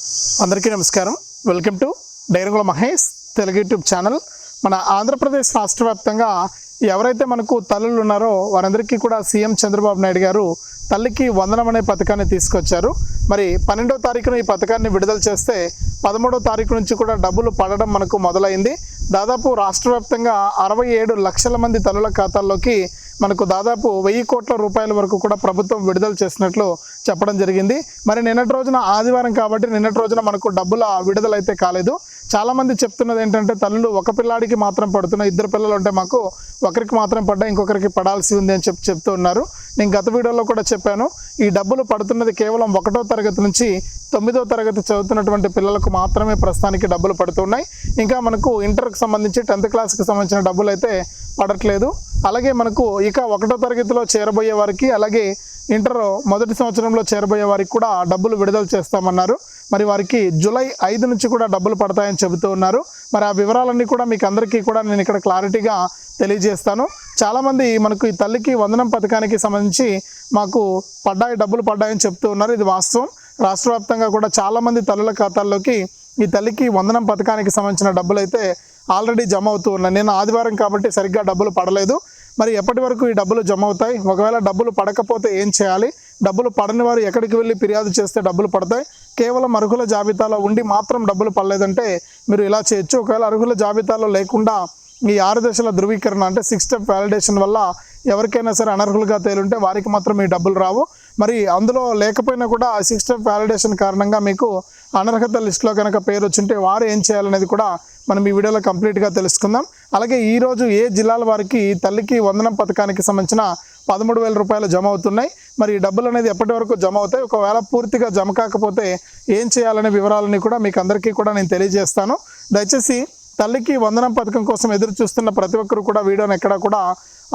అందరికీ నమస్కారం. Welcome to డైరంగుల మహేష్ తెలుగు యూట్యూబ్ ఛానల్. మన ఆంధ్రప్రదేశ్ రాష్ట్ర వ్యాప్తంగా ఎవరైతే మనకు తల్లులు ఉన్నారో వారందరికీ కూడా సీఎం చంద్రబాబు నాయుడు గారు తల్లికి వందనం అనే పథకాన్ని తీసుకొచ్చారు. మరి పన్నెండో తారీఖున ఈ పథకాన్ని విడుదల చేస్తే పదమూడో తారీఖు నుంచి కూడా డబ్బులు పడడం మనకు మొదలైంది. దాదాపు రాష్ట్ర వ్యాప్తంగా అరవై ఏడు లక్షల మంది తల్లుల ఖాతాల్లోకి మనకు దాదాపు వెయ్యి కోట్ల రూపాయల వరకు కూడా ప్రభుత్వం విడుదల చేసినట్లు చెప్పడం జరిగింది. మరి నిన్నటి రోజున ఆదివారం కాబట్టి నిన్నటి రోజున మనకు డబ్బుల విడుదల అయితే కాలేదు. చాలామంది చెప్తున్నది ఏంటంటే తల్లులు ఒక పిల్లాడికి మాత్రం పడుతున్నాయి ఇద్దరు పిల్లలు ఉంటే మాకు ఒకరికి మాత్రం పడ్డా ఇంకొకరికి పడాల్సి ఉంది అని చెప్పి చెప్తూ ఉన్నారు. నేను గత వీడియోలో కూడా చెప్పాను ఈ డబ్బులు పడుతున్నది కేవలం ఒకటో తరగతి నుంచి తొమ్మిదో తరగతి చదువుతున్నటువంటి పిల్లలకు మాత్రమే ప్రస్తుతానికి డబ్బులు పడుతున్నాయి. ఇంకా మనకు ఇంటర్కి సంబంధించి టెన్త్ క్లాస్కి సంబంధించిన డబ్బులు అయితే పడట్లేదు. అలాగే మనకు ఇక ఒకటో తరగతిలో చేరబోయే వారికి అలాగే ఇంటర్ మొదటి సంవత్సరంలో చేరబోయే వారికి కూడా డబ్బులు విడుదల చేస్తామన్నారు. మరి వారికి జూలై ఐదు నుంచి కూడా డబ్బులు పడతాయని చెబుతూ ఉన్నారు. మరి ఆ వివరాలన్నీ కూడా మీకు అందరికీ కూడా నేను ఇక్కడ క్లారిటీగా తెలియజేస్తాను. చాలామంది మనకు ఈ తల్లికి వందనం పథకానికి సంబంధించి మాకు పడ్డాయి డబ్బులు పడ్డాయని చెప్తూ ఉన్నారు. ఇది వాస్తవం. రాష్ట్ర వ్యాప్తంగా కూడా చాలామంది తల్లుల ఖాతాల్లోకి ఈ తల్లికి వందనం పథకానికి సంబంధించిన డబ్బులు అయితే ఆల్రెడీ జమ అవుతూ ఉన్నాయి. నేను ఆదివారం కాబట్టి సరిగ్గా డబ్బులు పడలేదు. మరి ఎప్పటి వరకు ఈ డబ్బులు జమ అవుతాయి? ఒకవేళ డబ్బులు పడకపోతే ఏం చేయాలి? డబ్బులు పడని వారు ఎక్కడికి వెళ్ళి ఫిర్యాదు చేస్తే డబ్బులు పడతాయి? కేవలం అర్హుల జాబితాలో ఉండి మాత్రం డబ్బులు పడలేదంటే మీరు ఇలా చేయొచ్చు. ఒకవేళ అర్హుల జాబితాలో లేకుండా ఈ ఆరు దశల ధృవీకరణ అంటే సిక్స్ స్టెప్ వ్యాలిడేషన్ వల్ల ఎవరికైనా సరే అనర్హులుగా తేలుంటే వారికి మాత్రం ఈ డబ్బులు రావు. మరి అందులో లేకపోయినా కూడా ఆ సిక్స్ స్టెప్ వ్యాలిడేషన్ కారణంగా మీకు అనర్హత లిస్టులో కనుక పేరు వచ్చింటే వారు ఏం చేయాలనేది కూడా మనం ఈ వీడియోలో కంప్లీట్గా తెలుసుకుందాం. అలాగే ఈరోజు ఏ జిల్లాల వారికి తల్లికి వందనం పథకానికి సంబంధించిన పదమూడు వేల రూపాయలు జమ అవుతున్నాయి? మరి ఈ డబ్బులు అనేది ఎప్పటి వరకు జమ అవుతాయి? ఒకవేళ పూర్తిగా జమ కాకపోతే ఏం చేయాలనే వివరాలని కూడా మీకు అందరికీ కూడా నేను తెలియజేస్తాను. దయచేసి తల్లికి వందనం పథకం కోసం ఎదురు చూస్తున్న ప్రతి ఒక్కరు కూడా వీడియోని ఎక్కడా కూడా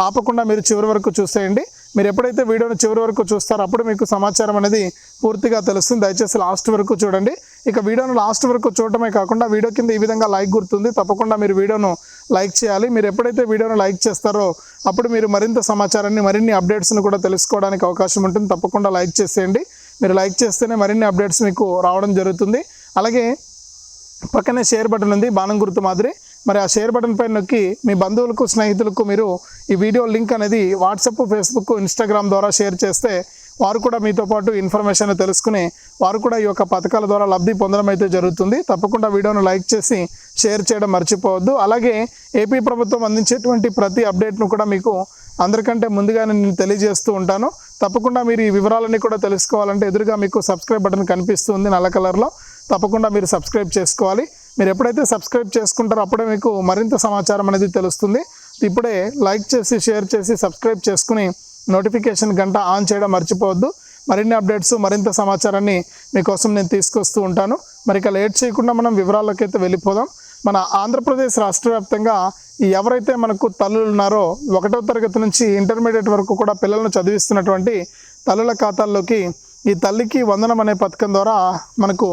ఆపకుండా మీరు చివరి వరకు చూసేయండి. మీరు ఎప్పుడైతే వీడియోని చివరి వరకు చూస్తారో అప్పుడు మీకు సమాచారం అనేది పూర్తిగా తెలుస్తుంది. దయచేసి లాస్ట్ వరకు చూడండి. ఇక వీడియోను లాస్ట్ వరకు చూడటమే కాకుండా వీడియో కింద ఈ విధంగా లైక్ గుర్తుంది. తప్పకుండా మీరు వీడియోను లైక్ చేయాలి. మీరు ఎప్పుడైతే వీడియోను లైక్ చేస్తారో అప్పుడు మీరు మరింత సమాచారాన్ని మరిన్ని అప్డేట్స్ని కూడా తెలుసుకోవడానికి అవకాశం ఉంటుంది. తప్పకుండా లైక్ చేసేయండి. మీరు లైక్ చేస్తేనే మరిన్ని అప్డేట్స్ మీకు రావడం జరుగుతుంది. అలాగే పక్కనే షేర్ బటన్ ఉంది. బాణం గుర్తు మాదిరి. మరి ఆ షేర్ బటన్ పైన నొక్కి మీ బంధువులకు స్నేహితులకు మీరు ఈ వీడియో లింక్ అనేది వాట్సాప్ ఫేస్బుక్ ఇన్స్టాగ్రామ్ ద్వారా షేర్ చేస్తే వారు కూడా మీతో పాటు ఇన్ఫర్మేషన్ తెలుసుకుని వారు కూడా ఈ యొక్క పథకాల ద్వారా లబ్ధి పొందడం అయితే జరుగుతుంది. తప్పకుండా వీడియోను లైక్ చేసి షేర్ చేయడం మర్చిపోవద్దు. అలాగే ఏపీ ప్రభుత్వం అందించేటువంటి ప్రతి అప్డేట్ను కూడా మీకు అందరికంటే ముందుగానే నేను తెలియజేస్తూ ఉంటాను. తప్పకుండా మీరు ఈ వివరాలన్నీ కూడా తెలుసుకోవాలంటే ఎదురుగా మీకు సబ్స్క్రైబ్ బటన్ కనిపిస్తుంది నల్ల కలర్లో తప్పకుండా మీరు సబ్స్క్రైబ్ చేసుకోవాలి. మీరు ఎప్పుడైతే సబ్స్క్రైబ్ చేసుకుంటారో అప్పుడే మీకు మరింత సమాచారం అనేది తెలుస్తుంది. ఇప్పుడే లైక్ చేసి షేర్ చేసి సబ్స్క్రైబ్ చేసుకుని నోటిఫికేషన్ గంట ఆన్ చేయడం మర్చిపోవద్దు. మరిన్ని అప్డేట్స్ మరింత సమాచారాన్ని మీకోసం నేను తీసుకొస్తూ ఉంటాను. మరి ఇక లేట్ చేయకుండా మనం వివరాల్లోకి అయితే వెళ్ళిపోదాం. మన ఆంధ్రప్రదేశ్ రాష్ట్ర వ్యాప్తంగా ఎవరైతే మనకు తల్లులు ఉన్నారో ఒకటో తరగతి నుంచి ఇంటర్మీడియట్ వరకు కూడా పిల్లలను చదివిస్తున్నటువంటి తల్లుల ఖాతాల్లోకి ఈ తల్లికి వందనం అనే పథకం ద్వారా మనకు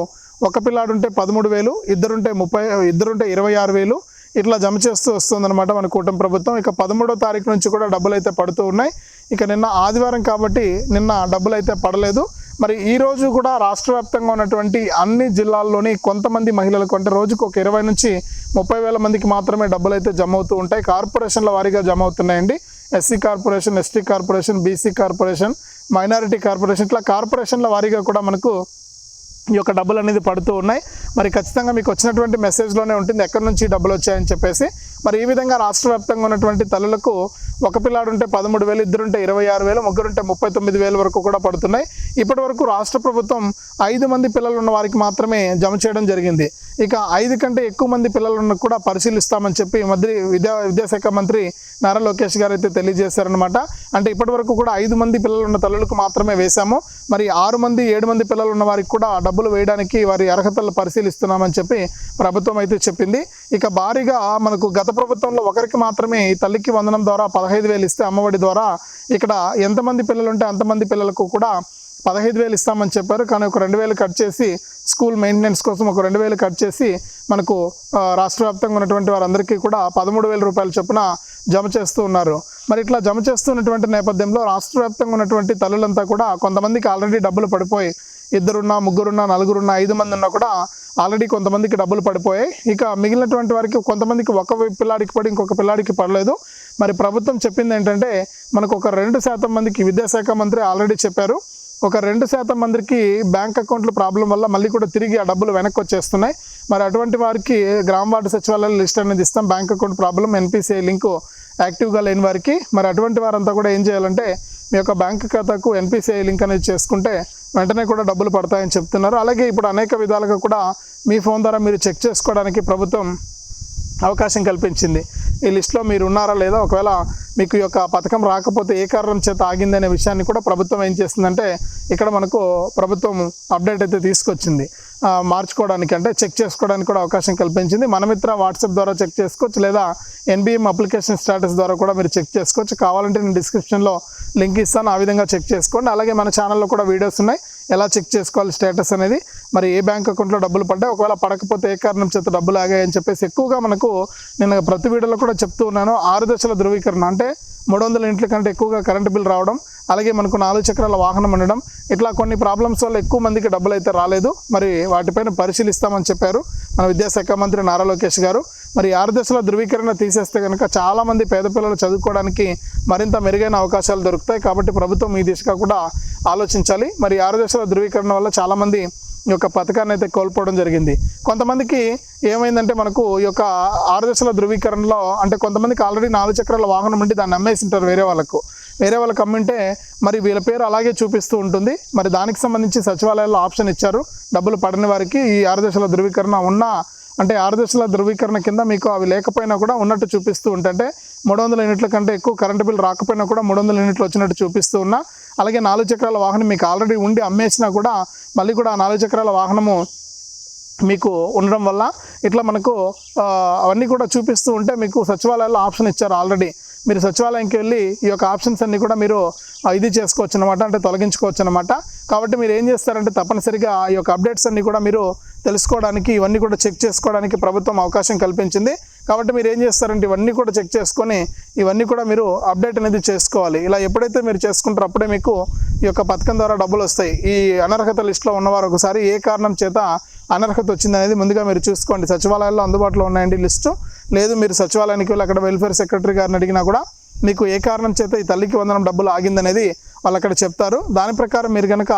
ఒక పిల్లాడు ఉంటే పదమూడు వేలు ఇద్దరుంటే ముప్పై ఇద్దరుంటే ఇరవై ఆరు వేలు. ఇట్లా జమ చేస్తూ వస్తుందన్నమాట మన కూటమి ప్రభుత్వం. ఇక పదమూడో తారీఖు నుంచి కూడా డబ్బులు అయితే పడుతూ ఉన్నాయి. ఇక నిన్న ఆదివారం కాబట్టి నిన్న డబ్బులు అయితే పడలేదు. మరి ఈ రోజు కూడా రాష్ట్ర వ్యాప్తంగా ఉన్నటువంటి అన్ని జిల్లాల్లోని కొంతమంది మహిళలకు అంటే రోజుకు ఒక ఇరవై నుంచి ముప్పై వేల మందికి మాత్రమే డబ్బులు అయితే జమ అవుతూ ఉంటాయి. కార్పొరేషన్ల వారీగా జమ అవుతున్నాయండి. SC corporation ST corporation BC corporation minority corporation ఇట్లా కార్పొరేషన్ల వారీగా కూడా మనకు ఈ యొక్క డబ్బులు అనేది పడుతూ ఉన్నాయి. మరి ఖచ్చితంగా మీకు వచ్చినటువంటి మెసేజ్లోనే ఉంటుంది. ఎక్కడి నుంచి డబ్బులు వచ్చాయని చెప్పేసి మరి ఈ విధంగా రాష్ట్ర వ్యాప్తంగా ఉన్నటువంటి తల్లులకు ఒక పిల్లాడు ఉంటే పదమూడు వేలు ఇద్దరుంటే ఇరవై ఆరు వేలు ముగ్గురుంటే ముప్పై తొమ్మిది వేల వరకు కూడా పడుతున్నాయి. ఇప్పటి వరకు రాష్ట్ర ప్రభుత్వం ఐదు మంది పిల్లలు ఉన్న వారికి మాత్రమే జమ చేయడం జరిగింది. ఇక ఐదు కంటే ఎక్కువ మంది పిల్లలను కూడా పరిశీలిస్తామని చెప్పి మంత్రి విద్యా విద్యాశాఖ మంత్రి నారా లోకేష్ గారు అయితే తెలియజేశారనమాట అంటే ఇప్పటి వరకు కూడా ఐదు మంది పిల్లలు ఉన్న తల్లులకు మాత్రమే వేశాము. మరి ఆరు మంది ఏడు మంది పిల్లలు ఉన్న వారికి కూడా డబ్బులు వేయడానికి వారి అర్హతలు పరిశీలిస్తున్నామని చెప్పి ప్రభుత్వం అయితే చెప్పింది. ఇక భారీగా మనకు గత ప్రభుత్వంలో ఒకరికి మాత్రమే ఈ తల్లికి వందనం ద్వారా పదహైదు వేలు ఇస్తే అమ్మఒడి ద్వారా ఇక్కడ ఎంతమంది పిల్లలుంటే అంతమంది పిల్లలకు కూడా పదహైదు వేలు ఇస్తామని చెప్పారు. కానీ ఒక రెండు వేలు కట్ చేసి స్కూల్ మెయింటెనెన్స్ కోసం ఒక రెండు వేలు కట్ చేసి మనకు రాష్ట్ర వ్యాప్తంగా ఉన్నటువంటి వారందరికీ కూడా పదమూడు వేల రూపాయల చొప్పున జమ చేస్తూ ఉన్నారు. మరి ఇట్లా జమ చేస్తున్నటువంటి నేపథ్యంలో రాష్ట్ర వ్యాప్తంగా ఉన్నటువంటి తల్లులంతా కూడా కొంతమందికి ఆల్రెడీ డబ్బులు పడిపోయి ఇద్దరున్నా ముగ్గురున్నా నలుగురున్నా ఐదు మంది ఉన్నా కూడా ఆల్రెడీ కొంతమందికి డబ్బులు పడిపోయాయి. ఇక మిగిలినటువంటి వారికి కొంతమందికి ఒక పిల్లాడికి పడి ఇంకొక పిల్లాడికి పడలేదు. మరి ప్రభుత్వం చెప్పింది ఏంటంటే మనకు ఒక రెండు శాతం మందికి విద్యాశాఖ మంత్రి ఆల్రెడీ చెప్పారు. ఒక రెండు శాతం మందికి బ్యాంక్ అకౌంట్లు ప్రాబ్లం వల్ల మళ్ళీ కూడా తిరిగి ఆ డబ్బులు వెనక్కి వచ్చేస్తున్నాయి. మరి అటువంటి వారికి గ్రామ వార్డు సచివాలయాల లిస్ట్ అనేది ఇస్తాం. Bank account problem NPCI link యాక్టివ్గా లేని వారికి మరి అటువంటి వారంతా కూడా ఏం చేయాలంటే మీ యొక్క బ్యాంక్ ఖాతాకు ఎన్పిసిఐ లింక్ అనేది చేసుకుంటే వెంటనే కూడా డబ్బులు పడతాయని చెప్తున్నారు. అలాగే ఇప్పుడు అనేక విధాలుగా కూడా మీ ఫోన్ ద్వారా మీరు చెక్ చేసుకోవడానికి ప్రభుత్వం అవకాశం కల్పించింది. ఈ లిస్ట్లో మీరు ఉన్నారా లేదా? ఒకవేళ మీకు ఈ యొక్క పథకం రాకపోతే ఏ కారణం చేత ఆగిందనే విషయాన్ని కూడా ప్రభుత్వం ఏం చేస్తుందంటే ఇక్కడ మనకు ప్రభుత్వం అప్డేట్ అయితే తీసుకొచ్చింది. మార్చుకోవడానికి అంటే చెక్ చేసుకోవడానికి కూడా అవకాశం కల్పించింది. మనమిత్ర వాట్సాప్ ద్వారా చెక్ చేసుకోవచ్చు లేదా ఎన్బిఎం అప్లికేషన్ స్టేటస్ ద్వారా కూడా మీరు చెక్ చేసుకోవచ్చు. కావాలంటే నేను డిస్క్రిప్షన్లో లింక్ ఇస్తాను. ఆ విధంగా చెక్ చేసుకోండి. అలాగే మన ఛానల్లో కూడా వీడియోస్ ఉన్నాయి. ఎలా చెక్ చేసుకోవాలి స్టేటస్ అనేది. మరి ఏ బ్యాంక్ అకౌంట్లో డబ్బులు పడ్డాయి? ఒకవేళ పడకపోతే ఏ కారణం చేత డబ్బులు ఆగాయని చెప్పేసి ఎక్కువగా మనకు నేను ప్రతి వీడియోలో కూడా చెప్తూ ఉన్నాను. ఆరు దశల ధృవీకరణ అంటే మూడు వందల ఇంట్ల కంటే ఎక్కువగా కరెంటు బిల్ రావడం అలాగే మనకు నాలుగు చక్రాల వాహనం ఉండడం. ఇట్లా కొన్ని ప్రాబ్లమ్స్ వల్ల ఎక్కువ మందికి డబ్బులు అయితే రాలేదు. మరి వాటిపైన పరిశీలిస్తామని చెప్పారు మన విద్యాశాఖ మంత్రి నారా లోకేష్ గారు. మరి ఆరు దశల ధృవీకరణ తీసేస్తే కనుక చాలామంది పేద పిల్లలు చదువుకోవడానికి మరింత మెరుగైన అవకాశాలు దొరుకుతాయి కాబట్టి ప్రభుత్వం ఈ దిశగా కూడా ఆలోచించాలి. మరి ఆరు దశల ధృవీకరణ వల్ల చాలామంది ఈ యొక్క పథకాన్ని అయితే కోల్పోవడం జరిగింది. కొంతమందికి ఏమైందంటే మనకు ఈ యొక్క ఆరు దశల ధృవీకరణలో అంటే కొంతమందికి ఆల్రెడీ నాలుగు చక్రాల వాహనం ఉండి దాన్ని అమ్మేసి ఉంటారు వేరే వాళ్ళకు. వేరే వాళ్ళకి అమ్మింటే మరి వీళ్ళ పేరు అలాగే చూపిస్తూ ఉంటుంది. మరి దానికి సంబంధించి సచివాలయాల్లో ఆప్షన్ ఇచ్చారు. డబ్బులు పడని వారికి ఈ ఆరు దశల ధృవీకరణ ఉన్నా అంటే ఆరు దశల ధృవీకరణ కింద మీకు అవి లేకపోయినా కూడా ఉన్నట్టు చూపిస్తూ ఉంటే మూడు వందల యూనిట్ల కంటే ఎక్కువ కరెంటు బిల్ రాకపోయినా కూడా మూడు వందల యూనిట్లు వచ్చినట్టు చూపిస్తూ ఉన్నా అలాగే నాలుగు చక్రాల వాహనం మీకు ఆల్రెడీ ఉండి అమ్మేసినా కూడా మళ్ళీ కూడా ఆ నాలుగు చక్రాల వాహనము మీకు ఉండడం వల్ల ఇట్లా మనకు అవన్నీ కూడా చూపిస్తూ ఉంటే మీకు సచివాలయాల్లో ఆప్షన్ ఇచ్చారు ఆల్రెడీ. మీరు సచివాలయంకి వెళ్ళి ఈ యొక్క ఆప్షన్స్ అన్ని కూడా మీరు ఇది చేసుకోవచ్చు అనమాట అంటే తొలగించుకోవచ్చు అనమాట కాబట్టి మీరు ఏం చేస్తారంటే తప్పనిసరిగా ఈ యొక్క అప్డేట్స్ అన్ని కూడా మీరు తెలుసుకోవడానికి ఇవన్నీ కూడా చెక్ చేసుకోవడానికి ప్రభుత్వం అవకాశం కల్పించింది. కాబట్టి మీరు ఏం చేస్తారంటే ఇవన్నీ కూడా చెక్ చేసుకొని ఇవన్నీ కూడా మీరు అప్డేట్ అనేది చేసుకోవాలి. ఇలా ఎప్పుడైతే మీరు చేసుకుంటారో అప్పుడే మీకు ఈ యొక్క పథకం ద్వారా డబ్బులు వస్తాయి. ఈ అనర్హత లిస్టులో ఉన్నవారు ఒకసారి ఏ కారణం చేత అనర్హత వచ్చిందనేది ముందుగా మీరు చూసుకోండి. సచివాలయాల్లో అందుబాటులో ఉన్నాయండి లిస్టు. లేదు మీరు సచివాలయానికి వెళ్ళి అక్కడ వెల్ఫేర్ సెక్రటరీ గారిని అడిగినా కూడా మీకు ఏ కారణం చేత ఈ తల్లికి వందనం డబ్బులు ఆగిందనేది వాళ్ళు అక్కడ చెప్తారు. దాని ప్రకారం మీరు కనుక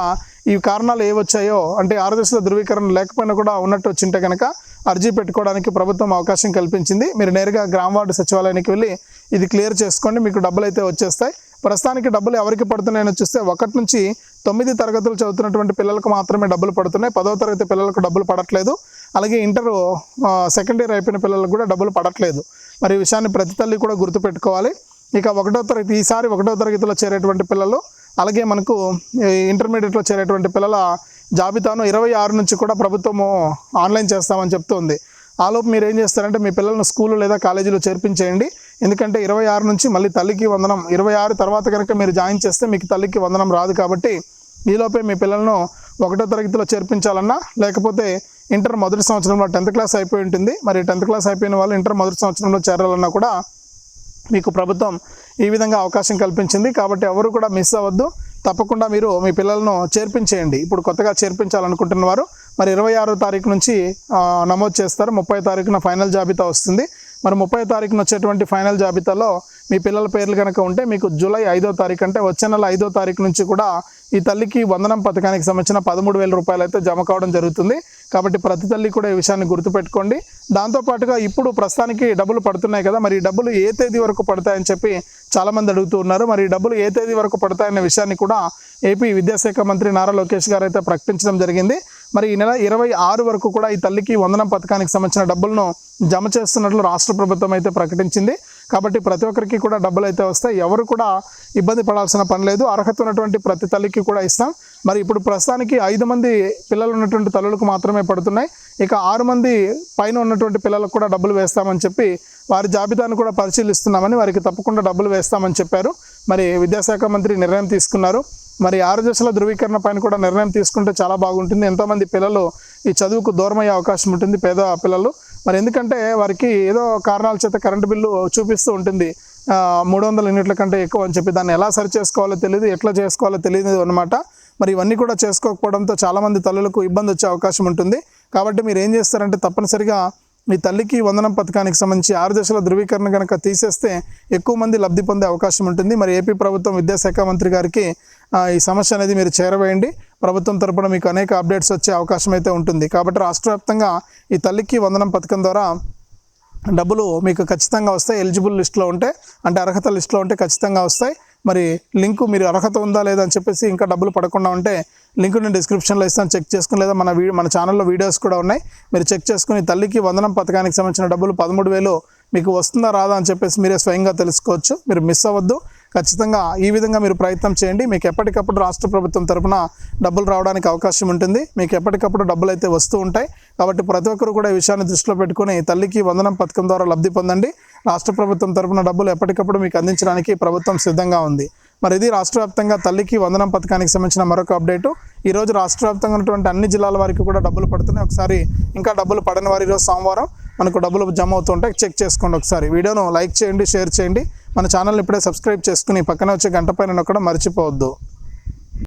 ఈ కారణాలు ఏ వచ్చాయో అంటే ఆరు ధృవీకరణ లేకపోయినా కూడా ఉన్నట్టు వచ్చింటే కనుక అర్జీ పెట్టుకోవడానికి ప్రభుత్వం అవకాశం కల్పించింది. మీరు నేరుగా గ్రామ వార్డు సచివాలయానికి వెళ్ళి ఇది క్లియర్ చేసుకోండి మీకు డబ్బులు అయితే వచ్చేస్తాయి. ప్రస్తుతానికి డబ్బులు ఎవరికి పడుతున్నాయని చూస్తే ఒకటి నుంచి తొమ్మిది తరగతులు చదువుతున్నటువంటి పిల్లలకు మాత్రమే డబ్బులు పడుతున్నాయి. పదో తరగతి పిల్లలకు డబ్బులు పడట్లేదు. అలాగే ఇంటర్ సెకండ్ ఇయర్ అయిపోయిన పిల్లలకు కూడా డబ్బులు పడట్లేదు. మరి ఈ విషయాన్ని ప్రతి తల్లి కూడా గుర్తుపెట్టుకోవాలి. ఇక ఒకటో తరగతి ఈసారి ఒకటో తరగతిలో చేరేటువంటి పిల్లలు అలాగే మనకు ఇంటర్మీడియట్లో చేరేటువంటి పిల్లల జాబితాను ఇరవై ఆరు నుంచి కూడా ప్రభుత్వము ఆన్లైన్ చేస్తామని చెప్తుంది. ఆలోపు మీరు ఏం చేస్తారంటే మీ పిల్లలను స్కూలు లేదా కాలేజీలో చేర్పించేయండి. ఎందుకంటే ఇరవై ఆరు నుంచి మళ్ళీ తల్లికి వందనం ఇరవై ఆరు తర్వాత కనుక మీరు జాయిన్ చేస్తే మీకు తల్లికి వందనం రాదు కాబట్టి ఈలోపే మీ పిల్లలను ఒకటో తరగతిలో చేర్పించాలన్నా లేకపోతే ఇంటర్ మొదటి సంవత్సరంలో టెన్త్ క్లాస్ అయిపోయి ఉంటుంది. మరి టెన్త్ క్లాస్ అయిపోయిన వాళ్ళు ఇంటర్ మొదటి సంవత్సరంలో చేరాలన్నా కూడా మీకు ప్రభుత్వం ఈ విధంగా అవకాశం కల్పించింది. కాబట్టి ఎవరు కూడా మిస్ అవ్వద్దు. తప్పకుండా మీరు మీ పిల్లలను చేర్పించేయండి. ఇప్పుడు కొత్తగా చేర్పించాలనుకుంటున్న వారు మరి ఇరవై ఆరో తారీఖు నుంచి నమోదు చేస్తారు. ముప్పై తారీఖున ఫైనల్ జాబితా వస్తుంది. మరి ముప్పై తారీఖున వచ్చేటువంటి ఫైనల్ జాబితాలో మీ పిల్లల పేర్లు కనుక ఉంటే మీకు జూలై ఐదో తారీఖు అంటే వచ్చే నెల ఐదో తారీఖు నుంచి కూడా ఈ తల్లికి వందనం పథకానికి సంబంధించిన పదమూడు వేల రూపాయలు అయితే జమ కావడం జరుగుతుంది. కాబట్టి ప్రతి తల్లి కూడా ఈ విషయాన్ని గుర్తుపెట్టుకోండి. దాంతోపాటుగా ఇప్పుడు ప్రస్తుతానికి డబ్బులు పడుతున్నాయి కదా మరి డబ్బులు ఏ తేదీ వరకు పడతాయని చెప్పి చాలామంది అడుగుతూ ఉన్నారు. మరి డబ్బులు ఏ తేదీ వరకు పడతాయనే విషయాన్ని కూడా ఏపీ విద్యాశాఖ మంత్రి నారా లోకేష్ గారు అయితే ప్రకటించడం జరిగింది. మరి ఈ నెల ఇరవై ఆరు వరకు కూడా ఈ తల్లికి వందనం పథకానికి సంబంధించిన డబ్బులను జమ చేస్తున్నట్లు రాష్ట్ర ప్రభుత్వం అయితే ప్రకటించింది. కాబట్టి ప్రతి ఒక్కరికి కూడా డబ్బులు అయితే వస్తాయి. ఎవరు కూడా ఇబ్బంది పడాల్సిన పని లేదు. అర్హత ఉన్నటువంటి ప్రతి తల్లికి కూడా ఇస్తాం. మరి ఇప్పుడు ప్రస్తుతానికి ఐదు మంది పిల్లలు ఉన్నటువంటి తల్లులకు మాత్రమే పడుతున్నాయి. ఇక ఆరు మంది పైన ఉన్నటువంటి పిల్లలకు కూడా డబ్బులు వేస్తామని చెప్పి వారి జాబితాను కూడా పరిశీలిస్తున్నామని వారికి తప్పకుండా డబ్బులు వేస్తామని చెప్పారు. మరి విద్యాశాఖ మంత్రి నిర్ణయం తీసుకున్నారు. మరి ఆరు దశల ధృవీకరణ పైన కూడా నిర్ణయం తీసుకుంటే చాలా బాగుంటుంది. ఎంతోమంది పిల్లలు ఈ చదువుకు దూరమయ్యే అవకాశం ఉంటుంది. పేద పిల్లలు. మరి ఎందుకంటే వారికి ఏదో కారణాల చేత కరెంటు బిల్లు చూపిస్తూ ఉంటుంది. మూడు వందల యూనిట్ల కంటే ఎక్కువ అని చెప్పి దాన్ని ఎలా సరి చేసుకోవాలో తెలియదు ఎట్లా చేసుకోవాలో తెలియదు అనమాట మరి ఇవన్నీ కూడా చేసుకోకపోవడంతో చాలామంది తల్లులకు ఇబ్బంది వచ్చే అవకాశం ఉంటుంది. కాబట్టి మీరు ఏం చేస్తారంటే తప్పనిసరిగా మీ తల్లికి వందనం పథకానికి సంబంధించి ఆరు దశల ధృవీకరణ కనుక తీసేస్తే ఎక్కువ మంది లబ్ధి పొందే అవకాశం ఉంటుంది. మరి ఏపీ ప్రభుత్వం విద్యాశాఖ మంత్రి గారికి ఈ సమస్య అనేది మీరు చేరవేయండి. ప్రభుత్వం తరపున మీకు అనేక అప్డేట్స్ వచ్చే అవకాశం అయితే ఉంటుంది. కాబట్టి రాష్ట్ర వ్యాప్తంగా ఈ తల్లికి వందనం పథకం ద్వారా డబ్బులు మీకు ఖచ్చితంగా వస్తాయి. ఎలిజిబుల్ లిస్ట్లో ఉంటే అంటే అర్హత లిస్ట్లో ఉంటే ఖచ్చితంగా వస్తాయి. మరి లింకు మీరు అర్హత ఉందా లేదా అని చెప్పేసి ఇంకా డబ్బులు పడకుండా ఉంటే లింక్ నేను డిస్క్రిప్షన్లో ఇస్తాను. చెక్ చేసుకుని లేదా మన వీడియో మన ఛానల్లో వీడియోస్ కూడా ఉన్నాయి. మీరు చెక్ చేసుకుని తల్లికి వందనం పథకానికి సంబంధించిన డబ్బులు పదమూడు వేలు మీకు వస్తుందా రాదా అని చెప్పేసి మీరే స్వయంగా తెలుసుకోవచ్చు. మీరు మిస్ అవ్వద్దు. ఖచ్చితంగా ఈ విధంగా మీరు ప్రయత్నం చేయండి. మీకు ఎప్పటికప్పుడు రాష్ట్ర ప్రభుత్వం తరపున డబ్బులు రావడానికి అవకాశం ఉంటుంది. మీకు ఎప్పటికప్పుడు డబ్బులు అయితే వస్తూ ఉంటాయి. కాబట్టి ప్రతి ఒక్కరు కూడా ఈ విషయాన్ని దృష్టిలో పెట్టుకుని తల్లికి వందనం పథకం ద్వారా లబ్ధి పొందండి. రాష్ట్ర ప్రభుత్వం తరఫున డబ్బులు ఎప్పటికప్పుడు మీకు అందించడానికి ప్రభుత్వం సిద్ధంగా ఉంది. మరి ఇది రాష్ట్ర వ్యాప్తంగా తల్లికి వందనం పథకానికి సంబంధించిన మరొక అప్డేటు. ఈరోజు రాష్ట్ర వ్యాప్తంగా ఉన్నటువంటి అన్ని జిల్లాల వారికి కూడా డబ్బులు పడుతున్నాయి. ఒకసారి ఇంకా డబ్బులు పడని వారి ఈరోజు సోమవారం మనకు డబ్బులు జమ అవుతుంటాయి చెక్ చేసుకోండి ఒకసారి. వీడియోను లైక్ చేయండి షేర్ చేయండి. మన ఛానల్ ఇప్పుడే సబ్స్క్రైబ్ చేసుకుని పక్కనే వచ్చే గంట పైన నొక్కడం మర్చిపోవద్దు.